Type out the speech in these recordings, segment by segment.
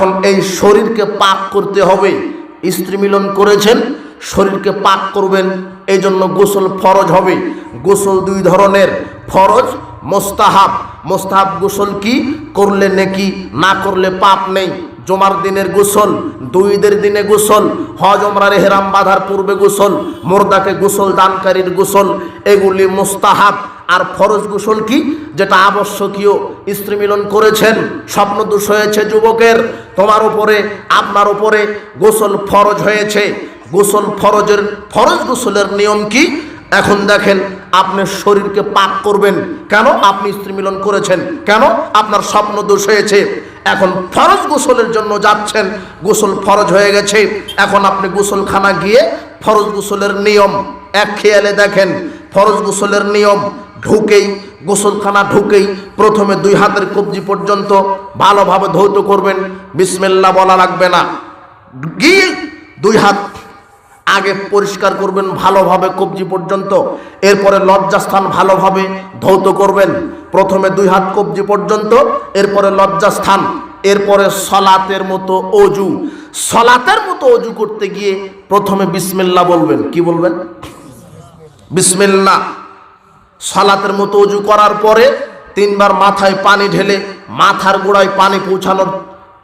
এখন এই শরীরকে পাক করতে হবে। স্ত্রী মিলন করেছেন, শরীরকে পাক করবেন এই জন্য গোসল ফরজ হবে। গোসল দুই ধরনের, ফরজ, মোস্তাহাব। মোস্তাহাব গোসল কি? করলে নেকি, না করলে পাপ নেই। জমার দিনের গোসল, দুইদের দিনে গোসল, হজ হেরাম বাঁধার পূর্বে গোসল, মোর্দাকে গোসল দানকারীর গোসল, এগুলি মোস্তাহাব। আর ফরজ গোসল কি? যেটা আবশ্যকীয়। স্ত্রী মিলন করেছেন, স্বপ্ন দোষ হয়েছে যুবকের, তোমার উপরে, আপনার উপরে গোসল ফরজ হয়েছে। গোসল ফরজের, ফরজ গোসলের নিয়ম কি? এখন দেখেন, আপনি শরীরকে পাক করবেন। কেন? আপনি স্ত্রী মিলন করেছেন। কেন? আপনার স্বপ্ন দোষ হয়েছে। এখন ফরজ গোসলের জন্য যাচ্ছেন। গোসল ফরজ হয়ে গেছে। এখন আপনি গোসলখানা গিয়ে ফরজ গোসলের নিয়ম এক খেয়ালে দেখেন। ফরজ গোসলের নিয়ম ঢুকেই, গোসলখানা ঢুকেই প্রথমে দুই হাতের কবজি পর্যন্ত ভালোভাবে ধৌত করবেন বিসমিল্লা বলা লাগবে না। গিয়ে দুই হাত আগে পরিষ্কার করবেন, ভালোভাবে কবজি পর্যন্ত, এরপরে লজ্জাস্থান ভালোভাবে ধৌত করবেন। প্রথমে দুই হাত কবজি পর্যন্ত, এরপরে লজ্জাস্থান, এরপরে সলাতের মতো অজু। সলাতের মতো অজু করতে গিয়ে প্রথমে বিসমিল্লা বলবেন। কি বলবেন? বিসমিল্লা সালাতের মতো উজু করার পরে তিনবার মাথায় পানি ঢেলে মাথার গোড়ায় পানি পৌঁছানোর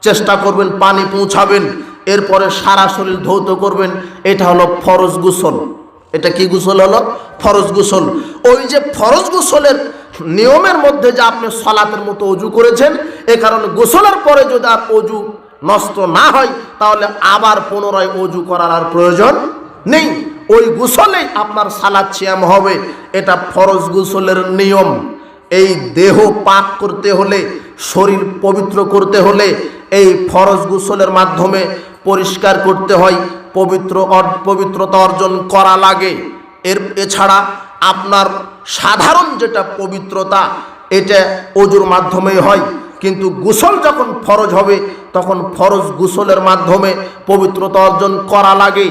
চেষ্টা করবেন, পানি পৌঁছাবেন। এরপরে সারা শরীর ধৌত করবেন। এটা হলো ফরজ গোসল। এটা কি গোসল হলো? ফরজ গোসল। ওই যে ফরজ গোসলের নিয়মের মধ্যে যে আপনি সলাতের মতো অজু করেছেন, এ কারণে গোসলের পরে যদি আর অজু নষ্ট না হয়, তাহলে আবার পুনরায় অজু করার আর প্রয়োজন নেই। ওই গোসলে আপনার সালাদ ছিয়াম হবে। এটা ফরজ গোসলের নিয়ম। এই দেহ পাক করতে হলে, শরীর পবিত্র করতে হলে এই ফরজ গোসলের মাধ্যমে পরিষ্কার করতে হয়, পবিত্র পবিত্রতা অর্জন করা লাগে। এর এছাড়া আপনার সাধারণ যেটা পবিত্রতা, এটা অজুর মাধ্যমেই হয়। কিন্তু গোসল যখন ফরজ হবে, তখন ফরজ গোসলের মাধ্যমে পবিত্রতা অর্জন করা লাগে।